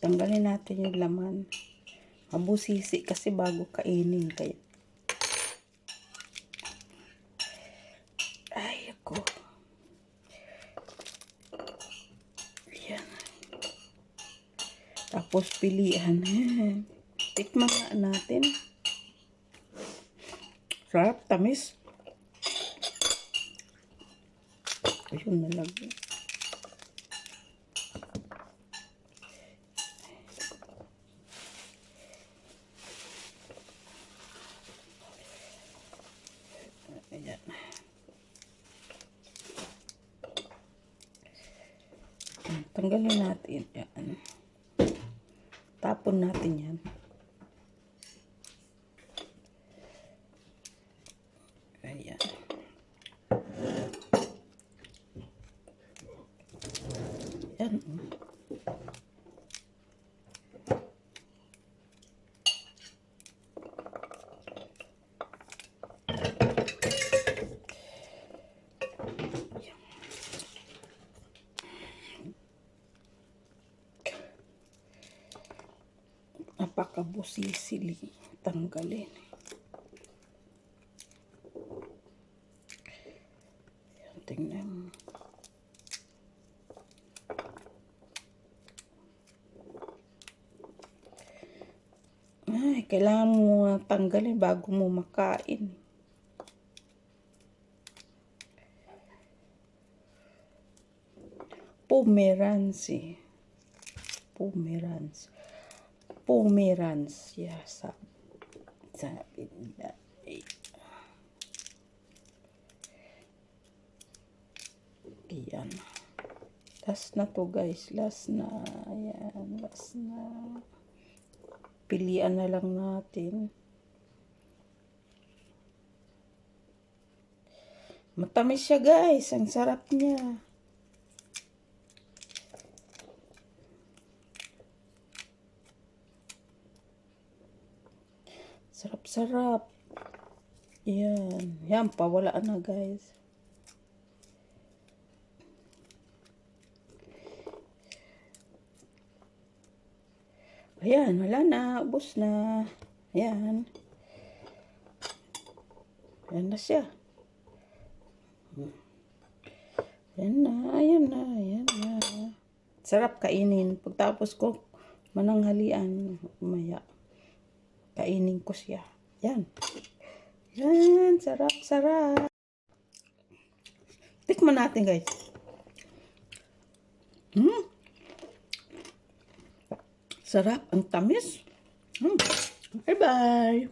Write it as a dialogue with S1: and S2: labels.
S1: Tanggalin natin yung laman. Mabusisi kasi bago kainin kaya. Ay, ako. Yan. Tapos pilihan. Tikman natin. Sarap, tamis. Ayun na lang. Ayan. Tanggalin natin. Yan. Tapon natin yan. Ayan. Yan. Napakabusisili. Tanggalin. Yan, tingnan. Ay, kailangan mo tanggalin bago mo makain. Pomerance. Pomerance. Pomerance. Yeah, sabi, sabi nila. Eh. Ayan. Last na to guys. Last na. Ayan. Last na. Pilian na lang natin. Matamis siya guys. Ang sarap niya. Sarap-sarap. Yan. Yan, pawalaan na guys. Ayan, wala na. Ubus na. Ayan. Ayan na siya. Ayan na, ayan na, ayan na. Sarap kainin. Pagtapos ko, mananghalian, umaya. Kainin ko siya. Yan. Yan, sarap, sarap. Tikman natin, guys. Hmm. Sarap, ang tamis. Hmm. Bye-bye.